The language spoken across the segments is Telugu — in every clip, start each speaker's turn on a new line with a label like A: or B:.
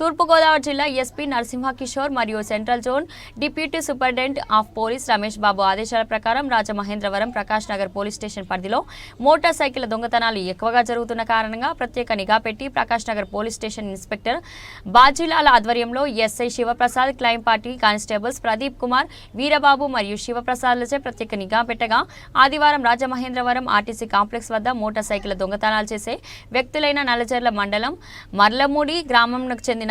A: తూర్పుగోదావరి జిల్లా ఎస్పీ నరసింహ కిషోర్ మరియు central zone deputy superintendent of police Ramesh Babu ఆదేశాల ప్రకారం రాజమహేంద్రవరం ప్రకాష్ నగర్ పోలీస్ స్టేషన్ పరిధిలో మోటార్ సైకిల్ దొంగతనాలు ఎక్కువగా జరుగుతున్న కారణంగా ప్రత్యేక నిఘా పెట్టి Prakash Nagar police station inspector బాజీలాల ఆధ్వర్యంలో SI Sivaprasad crime party constables Pradeep Kumar Veerababu మరియు శివప్రసాద్లచే ప్రత్యేక నిఘా పెట్టగా ఆదివారం రాజమహేంద్రవరం ఆర్టీసీ కాంప్లెక్స్ వద్ద మోటార్ సైకిల్ దొంగతనాలు చేసే వ్యక్తులైన నల్లజర్ల మండలం మర్లమూడి గ్రామంకు చెందిన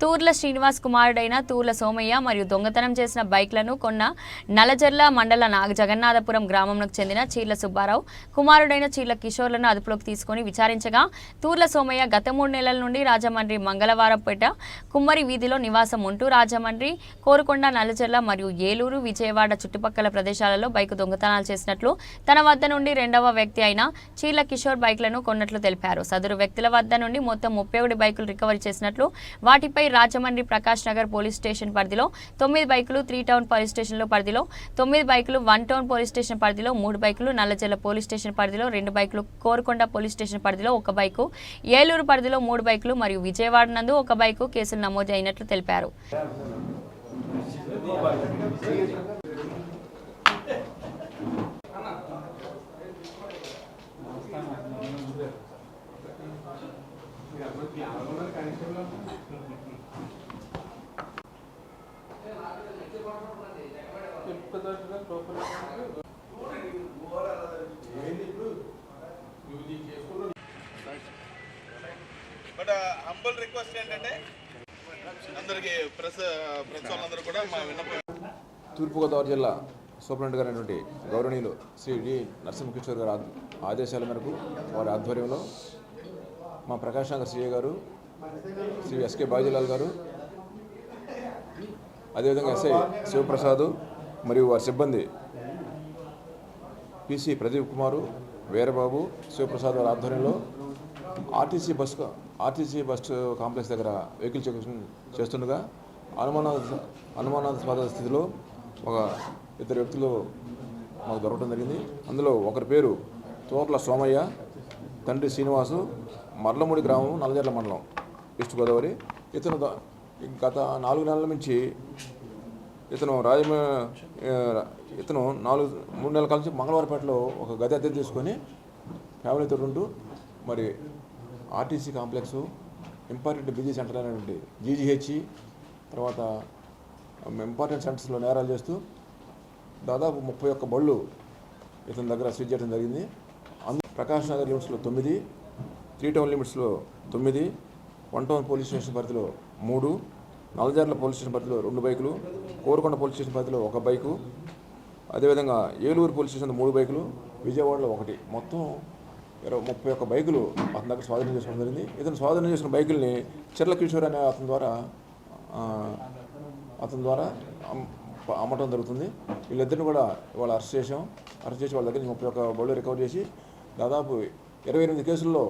A: తూర్ల శ్రీనివాస్ కుమారుడైన తూర్ల సోమయ్య మరియు దొంగతనం చేసిన బైక్లను కొన్న నలజర్ల మండల నాగ జగన్నాథపురం గ్రామంకు చెందిన చీర్ల సుబ్బారావు కుమారుడైన చీర్ల కిషోర్లను అదుపులోకి తీసుకొని విచారించగా తూర్ల సోమయ్య గత మూడు నెలల నుండి రాజమండ్రి మంగళవారంపేట కుమ్మరి వీధిలో నివాసం ఉంటూ రాజమండ్రి కోరుకొండ నల్లజర్ల మరియు ఏలూరు విజయవాడ చుట్టుపక్కల ప్రదేశాలలో బైక్ దొంగతనాలు చేసినట్లు తన వద్ద నుండి రెండవ వ్యక్తి అయిన చీర్ల కిషోర్ బైక్లను కొన్నట్లు తెలిపారు. సదరు వ్యక్తుల వద్ద నుండి మొత్తం ముప్పై ఒకటి బైకులు రికవరీ చేసినట్లు వాటిపై రాజమండ్రి ప్రకాష్ నగర్ పోలీస్ స్టేషన్ పరిధిలో తొమ్మిది బైకులు త్రీ టౌన్ పోలీస్ స్టేషన్లో పరిధిలో తొమ్మిది బైకులు వన్ టౌన్ పోలీస్ స్టేషన్ పరిధిలో మూడు బైకులు నల్లజల్ల పోలీస్ స్టేషన్ పరిధిలో రెండు బైకులు కోరుకొండ పోలీస్ స్టేషన్ పరిధిలో ఒక బైకు ఏలూరు పరిధిలో మూడు బైకులు మరియు విజయవాడ నందు ఒక బైకు కేసులు నమోదు అయినట్లు తెలిపారు.
B: బట్ హంబల్ రిక్వెస్ట్ ఏంటంటే అందరికి ప్రెస్ ప్రెస్ వాళ్ళందరూ కూడా మా విన్నపం
C: తూర్పుగోదావరి జిల్లా సూపరింటెండెంట్ గారైనటువంటి గౌరవనీయులు శ్రీ డి. నరసింహకిషోర్ గారి ఆద్- ఆదేశాల మేరకు వారి ఆధ్వర్యంలో మా ప్రకాష్ నగర్ సిఏ గారు శ్రీ ఎస్కే బాజీలాల్ గారు అదేవిధంగా ఎస్ఐ శివప్రసాద్ మరియు వారి సిబ్బంది పిసి ప్రదీప్ కుమారు వీరబాబు శివప్రసాద్ వారి ఆధ్వర్యంలో RTC bus RTC bus complex దగ్గర వెహికల్ చెక్ చేస్తుండగా అనుమాన అనుమానాస్పద స్థితిలో ఒక ఇద్దరు వ్యక్తులు మాకు దొరకడం జరిగింది. అందులో ఒకరి పేరు తోట్ల సోమయ్య తండ్రి శ్రీనివాసు మర్లమూడి గ్రామం నల్లజర్ల మండలం. ఈస్ట్ గోదావరి. ఇతను గత నాలుగు నెలల నుంచి ఇతను రాజమ ఇతను నాలుగు మూడు నెలల కాలం నుంచి మంగళవారపేటలో ఒక గది అద్దె తీసుకొని ఫ్యామిలీతో ఉంటూ మరి RTC complex important busy centre అనేటువంటి జీజీహెచ్ తర్వాత ఇంపార్టెంట్ సెంటర్స్లో నేరాలు చేస్తూ దాదాపు ముప్పై ఒక్క బళ్ళు ఇతని దగ్గర స్విచ్ చేయడం జరిగింది. అందు ప్రకాష్ నగర్ లిమిట్స్లో తొమ్మిది త్రీ టౌన్ లిమిట్స్లో తొమ్మిది వన్ టౌన్ పోలీస్ స్టేషన్ పరిధిలో మూడు నల్లజర్ల పోలీస్ స్టేషన్ పరిధిలో రెండు బైకులు కోరుకొండ పోలీస్ స్టేషన్ పరిధిలో ఒక బైకు అదేవిధంగా ఏలూరు పోలీస్ స్టేషన్ మూడు బైకులు విజయవాడలో ఒకటి. మొత్తం ఇరవై ముప్పై ఒక్క బైకులు అతని దగ్గర స్వాధీనం చేసుకోవడం జరిగింది. ఇతను స్వాధీనం చేసిన బైకుల్ని చిర్ల కిషోర్ అనే అతని ద్వారా అతని ద్వారా అమ్మటం జరుగుతుంది. వీళ్ళిద్దరిని కూడా ఇవాళ అరెస్ట్ చేసాం అరెస్ట్ చేసి వాళ్ళ దగ్గర నుంచి ముప్పై ఒక్క బళ్ళు రికవర్ చేసి దాదాపు ఇరవై ఎనిమిది కేసుల్లో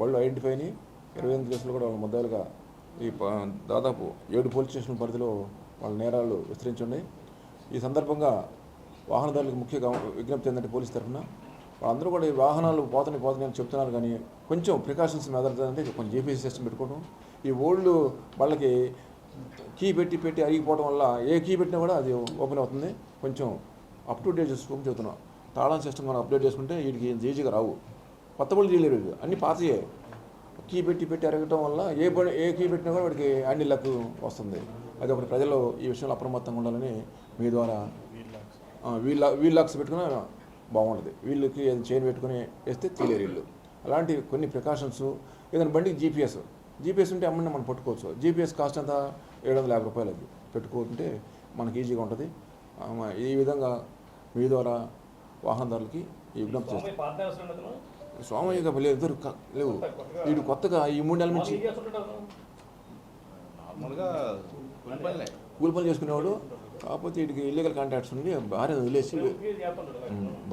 C: బళ్ళు ఐడెంటిఫై అయినాయి. ఇరవై ఎనిమిది కేసులు కూడా వాళ్ళ ముద్దాలుగా ఈ దాదాపు ఏడు పోలీస్ స్టేషన్ పరిధిలో వాళ్ళ నేరాలు విస్తరించి ఉన్నాయి ఈ సందర్భంగా వాహనదారులకు ముఖ్య విజ్ఞప్తి ఏంటంటే పోలీస్ తరఫున వాళ్ళందరూ కూడా ఈ వాహనాలు పోతని పోతని అని చెప్తున్నారు కానీ కొంచెం ప్రికాషన్స్ మెదడుతుందంటే కొంచెం జీపీఎస్ సిస్టమ్ పెట్టుకోవడం ఈ ఓల్డ్ వాళ్ళకి కీ పెట్టి పెట్టి అరిగిపోవడం వల్ల ఏ కీ పెట్టినా కూడా అది ఓపెన్ అవుతుంది. కొంచెం అప్ టు డేట్ చేసుకోమని చెబుతున్నాం. తాళం సిస్టమ్ మనం అప్డేట్ చేసుకుంటే వీటికి ఈజీగా రావు. కొత్త వాళ్ళు చేయలేరు అన్నీ అన్ని పాతయే. కీ పెట్టి పెట్టి అరగటం వల్ల ఏ పని ఏ కీ పెట్టినా కూడా వాడికి అన్ని లక్ వస్తుంది. అది ఒకటి ప్రజలు ఈ విషయంలో అప్రమత్తంగా ఉండాలని మీ ద్వారా వీల్ వీల్ లాక్స్ పెట్టుకున్న బాగుంటుంది. వీళ్ళకి ఏదైనా చైన్ పెట్టుకుని వేస్తే తెలియరు వీళ్ళు అలాంటి కొన్ని ప్రికాషన్స్ ఏదైనా బండికి జీపీఎస్ జీపీఎస్ ఉంటే అమ్మని మనం పట్టుకోవచ్చు. జీపీఎస్ కాస్ట్ అంతా ఏడు వందల యాభై రూపాయలు అది. పెట్టుకుంటే మనకి ఈజీగా ఉంటుంది. ఈ విధంగా మీ ద్వారా వాహనదారులకి ఈ విజ్ఞప్తి చేస్తాం. స్వామయ్య లేదు ఇద్దరు లేవు. వీడు కొత్తగా ఈ మూడు నెలల నుంచి కూలి పని చేసుకునేవాడు. కాకపోతే వీడికి ఇల్లీగల్ కాంటాక్ట్స్ ఉండి భార్యను వదిలేసి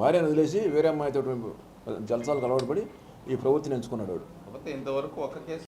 C: భార్యను వదిలేసి వేరే అమ్మాయితో జలసాలకు అలవాటు పడి ఈ ప్రవృత్తిని ఎంచుకున్నాడు వాడు.
B: ఇంతవరకు ఒక కేసు